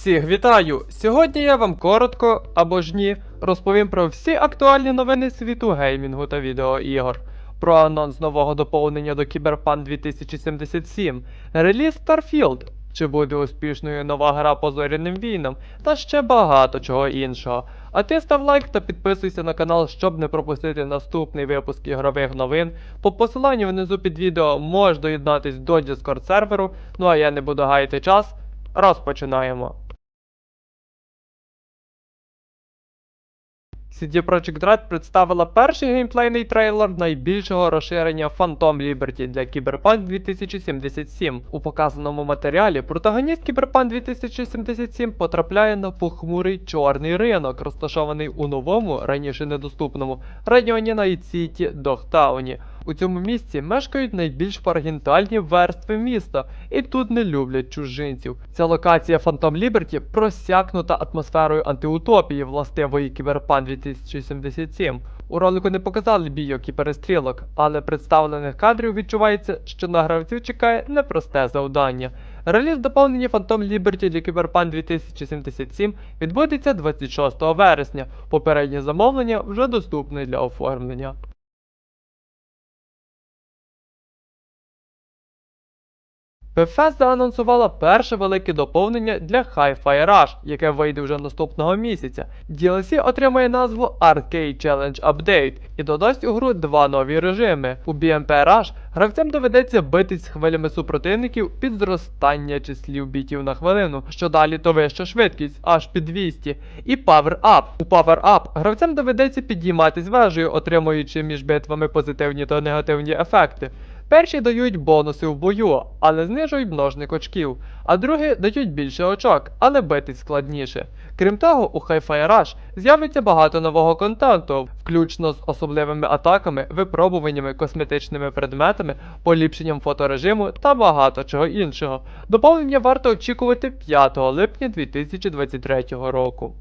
Всіх вітаю! Сьогодні я вам коротко або ж ні розповім про всі актуальні новини світу геймінгу та відеоігор. Про анонс нового доповнення до Cyberpunk 2077, реліз Starfield, чи буде успішною нова гра по зоряним війнам, та ще багато чого іншого. А ти став лайк та підписуйся на канал, щоб не пропустити наступний випуск ігрових новин. По посиланню внизу під відео можеш доєднатись до Discord серверу. Ну а я не буду гаяти час. Розпочинаємо. CD Projekt Red представила перший геймплейний трейлер найбільшого розширення Phantom Liberty для Cyberpunk 2077. У показаному матеріалі протагоніст Cyberpunk 2077 потрапляє на похмурий чорний ринок, розташований у новому, раніше недоступному районі Найт-Сіті Догтауні. У цьому місці мешкають найбільш фаргентальні верстви міста, і тут не люблять чужинців. Ця локація Phantom Liberty просякнута атмосферою антиутопії, властивої Cyberpunk 2077. У ролику не показали бійок і перестрілок, але представлених кадрів відчувається, що на гравців чекає непросте завдання. Реліз доповнення Phantom Liberty для Cyberpunk 2077 відбудеться 26 вересня. Попереднє замовлення вже доступне для оформлення. Bethesda анонсувала перше велике доповнення для Hi-Fi Rush, яке вийде вже наступного місяця. DLC отримає назву Arcade Challenge Update і додасть у гру два нові режими. У BMP Rush гравцям доведеться битись з хвилями супротивників під зростання числів бітів на хвилину, що далі то вища швидкість, аж під 200. І Power Up. У Power Up гравцям доведеться підійматись вежею, отримуючи між битвами позитивні та негативні ефекти. Перші дають бонуси в бою, але знижують множник очків, а другі дають більше очок, але битись складніше. Крім того, у Hi-Fi Rush з'явиться багато нового контенту, включно з особливими атаками, випробуваннями, косметичними предметами, поліпшенням фоторежиму та багато чого іншого. Доповнення варто очікувати 5 липня 2023 року.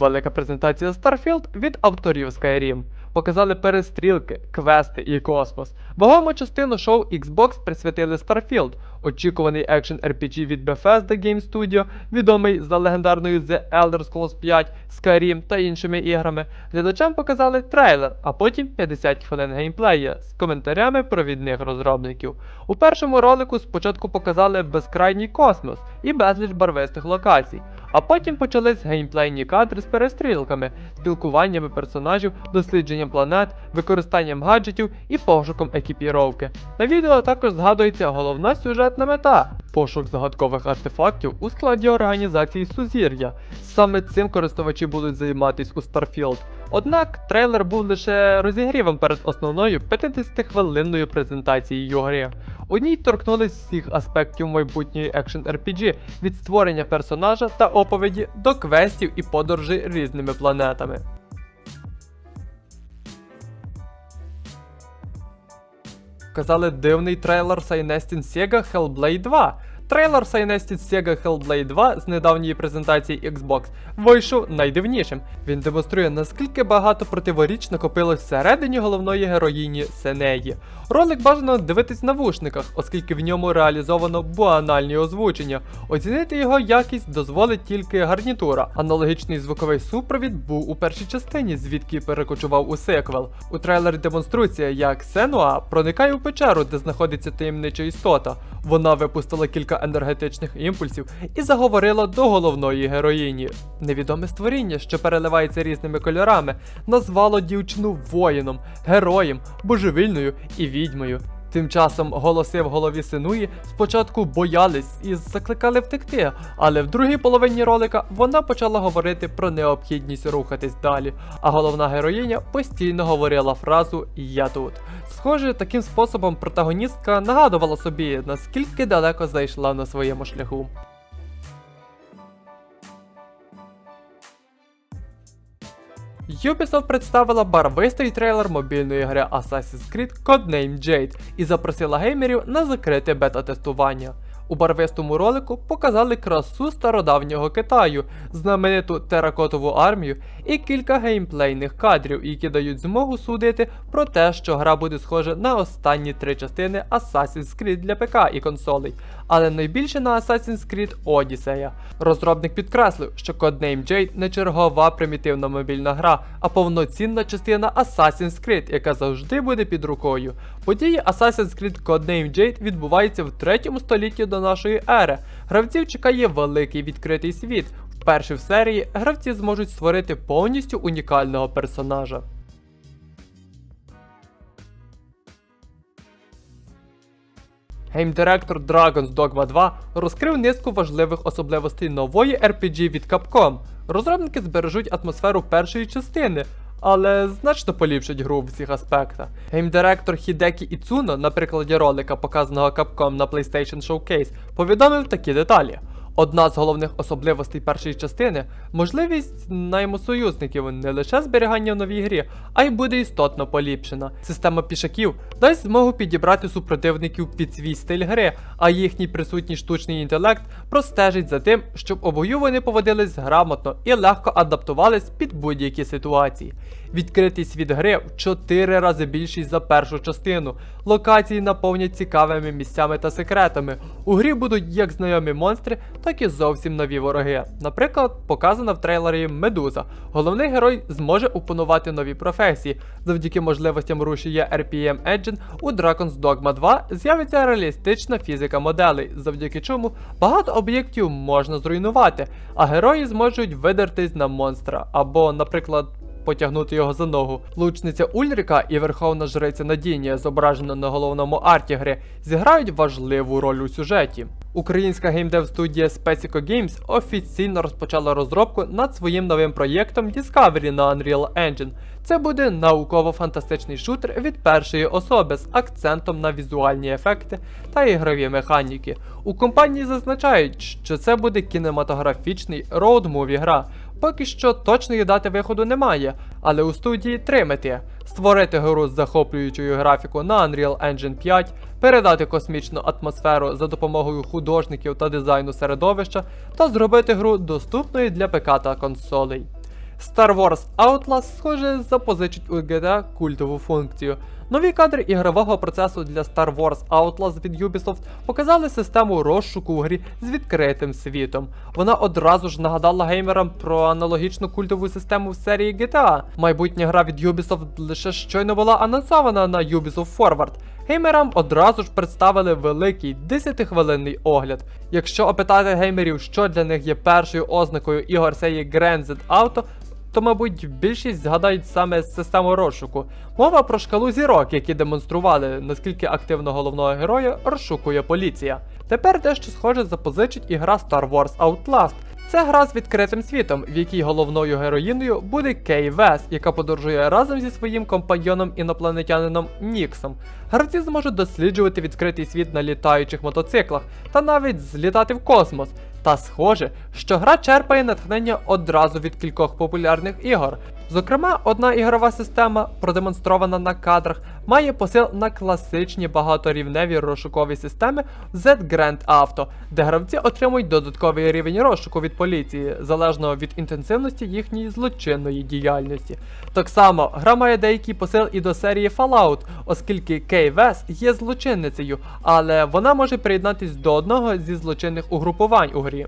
Велика презентація Starfield від авторів Skyrim. Показали перестрілки, квести і космос. Вагому частину шоу Xbox присвятили Starfield, очікуваний екшен RPG від Bethesda Game Studio, відомий за легендарною The Elder Scrolls 5, Skyrim та іншими іграми. Глядачам показали трейлер, а потім 50 хвилин геймплея з коментарями провідних розробників. У першому ролику спочатку показали безкрайній космос і безліч барвистих локацій. А потім почались геймплейні кадри з перестрілками, спілкуваннями персонажів, дослідженням планет, використанням гаджетів і пошуком екіпіровки. На відео також згадується головна сюжетна мета пошук загадкових артефактів у складі організації Сузір'я. Саме цим користувачі будуть займатись у Starfield. Однак трейлер був лише розігрівом перед основною 50-хвилинною презентацією гри. У ній торкнулись всіх аспектів майбутньої екшен RPG від створення персонажа та оповіді до квестів і подорожей різними планетами. Показали дивний трейлер Сайнестін Sega Hellblade 2. Трейлер Synestin Sega Hellblade 2 з недавньої презентації Xbox вийшов найдивнішим. Він демонструє, наскільки багато противоріч накопилось всередині головної героїні Сенеї. Ролик бажано дивитись в навушниках, оскільки в ньому реалізовано буанальні озвучення. Оцінити його якість дозволить тільки гарнітура. Аналогічний звуковий супровід був у першій частині, звідки перекочував у сиквел. У трейлері демонструється, як Сенуа проникає у печеру, де знаходиться таємнича істота. Вона випустила кілька енергетичних імпульсів і заговорила до головної героїні. Невідоме створіння, що переливається різними кольорами, назвало дівчину воїном, героєм, божевільною і відьмою. Тим часом голоси в голові Синуї спочатку боялись і закликали втекти, але в другій половині ролика вона почала говорити про необхідність рухатись далі, а головна героїня постійно говорила фразу Я тут. Схоже, таким способом протагоністка нагадувала собі, наскільки далеко зайшла на своєму шляху. Ubisoft представила барвистий трейлер мобільної гри Assassin's Creed Codename Jade і запросила геймерів на закрите бета-тестування. У барвистому ролику показали красу стародавнього Китаю, знамениту теракотову армію і кілька геймплейних кадрів, які дають змогу судити про те, що гра буде схожа на останні три частини Assassin's Creed для ПК і консолей, але найбільше на Assassin's Creed Odyssey. Розробник підкреслив, що Codename Jade не чергова примітивна мобільна гра, а повноцінна частина Assassin's Creed, яка завжди буде під рукою. Події Assassin's Creed Codename Jade відбуваються в третьому столітті до нашої ери. Гравців чекає великий відкритий світ. Вперше в серії гравці зможуть створити повністю унікального персонажа. Геймдиректор Dragon's Dogma 2 розкрив низку важливих особливостей нової RPG від Capcom. Розробники збережуть атмосферу першої частини, але значно поліпшить гру в усіх аспектах. Геймдиректор Хідекі Іцуно на прикладі ролика, показаного Capcom на PlayStation Showcase, повідомив такі деталі. Одна з головних особливостей першої частини можливість найму союзників не лише зберігання в новій грі, а й буде істотно поліпшена. Система пішаків дасть змогу підібрати супротивників під свій стиль гри, а їхній присутній штучний інтелект простежить за тим, щоб у бою вони поводились грамотно і легко адаптувались під будь-які ситуації. Відкритий світ гри в 4 рази більший за першу частину. Локації наповнять цікавими місцями та секретами. У грі будуть як знайомі монстри, так і зовсім нові вороги. Наприклад, показана в трейлері Медуза. Головний герой зможе опанувати нові професії. Завдяки можливостям рушія RPM Engine у Dragon's Dogma 2 з'явиться реалістична фізика моделей, завдяки чому багато об'єктів можна зруйнувати, а герої зможуть видертись на монстра або, наприклад, потягнути його за ногу. Лучниця Ульріка і Верховна Жриця Надіння, зображена на головному арті гри, зіграють важливу роль у сюжеті. Українська геймдев студія Specico Games офіційно розпочала розробку над своїм новим проєктом Discovery на Unreal Engine. Це буде науково-фантастичний шутер від першої особи з акцентом на візуальні ефекти та ігрові механіки. У компанії зазначають, що це буде кінематографічний роуд-муві гра. Поки що точної дати виходу немає, але у студії три мети: створити гру з захоплюючою графіку на Unreal Engine 5, передати космічну атмосферу за допомогою художників та дизайну середовища, та зробити гру доступною для ПК та консолей. Star Wars Outlast, схоже, запозичить у GTA культову функцію. Нові кадри ігрового процесу для Star Wars Outlast від Ubisoft показали систему розшуку у грі з відкритим світом. Вона одразу ж нагадала геймерам про аналогічну культову систему в серії GTA. Майбутня гра від Ubisoft лише щойно була анонсована на Ubisoft Forward. Геймерам одразу ж представили великий 10-хвилинний огляд. Якщо опитати геймерів, що для них є першою ознакою ігор серії Grand Theft Auto, то, мабуть, більшість згадають саме систему розшуку. Мова про шкалу зірок, які демонстрували, наскільки активно головного героя розшукує поліція. Тепер дещо схоже запозичить і гра Star Wars Outlast. Це гра з відкритим світом, в якій головною героїною буде Кей Вес, яка подорожує разом зі своїм компаньйоном інопланетянином Ніксом. Гравці зможуть досліджувати відкритий світ на літаючих мотоциклах та навіть злітати в космос. Та схоже, що гра черпає натхнення одразу від кількох популярних ігор. Зокрема, одна ігрова система, продемонстрована на кадрах, має посил на класичні багаторівневі розшукові системи Z Grand Auto, де гравці отримують додатковий рівень розшуку від поліції, залежно від інтенсивності їхньої злочинної діяльності. Так само, гра має деякий посил і до серії Fallout, оскільки Кей Вес є злочинницею, але вона може приєднатись до одного зі злочинних угрупувань у грі.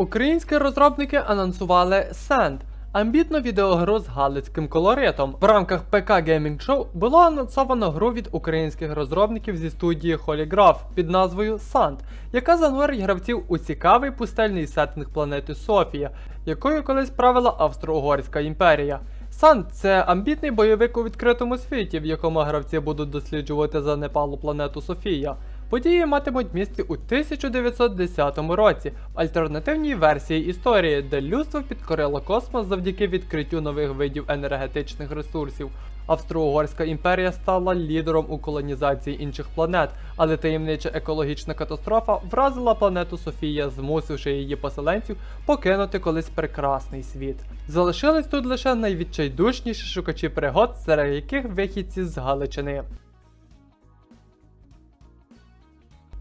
Українські розробники анонсували Sand, амбітну відеогру з галицьким колоритом. В рамках ПК Gaming Show було анонсовано гру від українських розробників зі студії Holygraph під назвою Sand, яка занурить гравців у цікавий пустельний сеттинг планети Софія, якою колись правила Австро-Угорська імперія. Сан це амбітний бойовик у відкритому світі, в якому гравці будуть досліджувати занепалу планету Софія. Події матимуть місце у 1910 році в альтернативній версії історії, де людство підкорило космос завдяки відкриттю нових видів енергетичних ресурсів. Австро-Угорська імперія стала лідером у колонізації інших планет, але таємнича екологічна катастрофа вразила планету Софія, змусивши її поселенців покинути колись прекрасний світ. Залишились тут лише найвідчайдушніші шукачі пригод, серед яких вихідці з Галичини.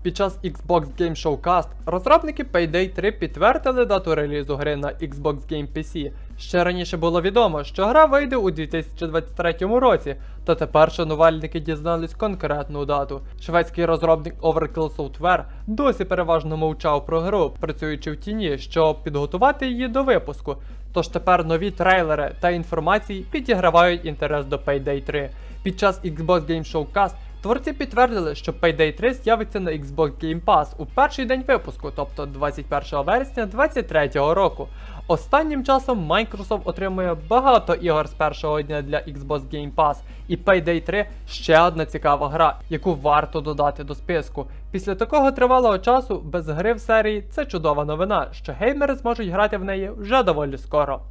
Під час Xbox Game Showcast розробники Payday 3 підтвердили дату релізу гри на Xbox Game PC. Ще раніше було відомо, що гра вийде у 2023 році, та тепер шанувальники дізнались конкретну дату. Шведський розробник Overkill Software досі переважно мовчав про гру, працюючи в тіні, щоб підготувати її до випуску. Тож тепер нові трейлери та інформації підігравають інтерес до Payday 3. Під час Xbox Game Showcast Творці підтвердили, що Payday 3 з'явиться на Xbox Game Pass у перший день випуску, тобто 21 вересня 2023 року. Останнім часом Microsoft отримує багато ігор з першого дня для Xbox Game Pass, і Payday 3 ще одна цікава гра, яку варто додати до списку. Після такого тривалого часу без гри в серії це чудова новина, що геймери зможуть грати в неї вже доволі скоро.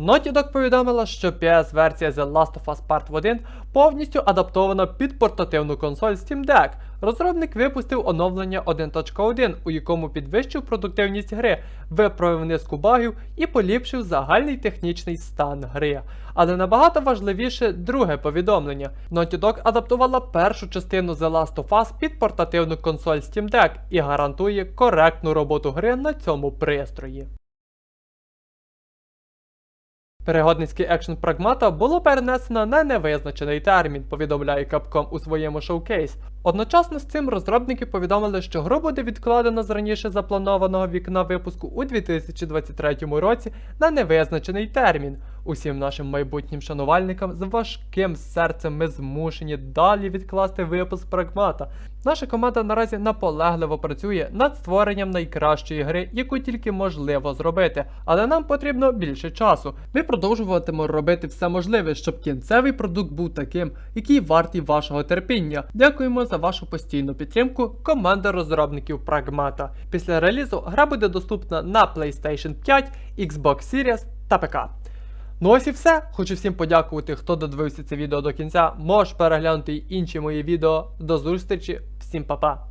Naughty Dog повідомила, що PS-версія The Last of Us Part 1 повністю адаптована під портативну консоль Steam Deck. Розробник випустив оновлення 1.1, у якому підвищив продуктивність гри, виправив низку багів і поліпшив загальний технічний стан гри. Але набагато важливіше друге повідомлення. Naughty Dog адаптувала першу частину The Last of Us під портативну консоль Steam Deck і гарантує коректну роботу гри на цьому пристрої. Перегодницький екшн прагмата було перенесено на невизначений термін, повідомляє Capcom у своєму шоукейс. Одночасно з цим розробники повідомили, що гру буде відкладено з раніше запланованого вікна випуску у 2023 році на невизначений термін. Усім нашим майбутнім шанувальникам з важким серцем ми змушені далі відкласти випуск прагмата. Наша команда наразі наполегливо працює над створенням найкращої гри, яку тільки можливо зробити, але нам потрібно більше часу. Ми продовжуватимемо робити все можливе, щоб кінцевий продукт був таким, який вартий вашого терпіння. Дякуємо за вашу постійну підтримку. Команда розробників Прагмата. Після релізу гра буде доступна на PlayStation 5, Xbox Series та ПК. Ну ось і все. Хочу всім подякувати, хто додивився це відео до кінця. Можеш переглянути й інші мої відео. До зустрічі, всім па-па.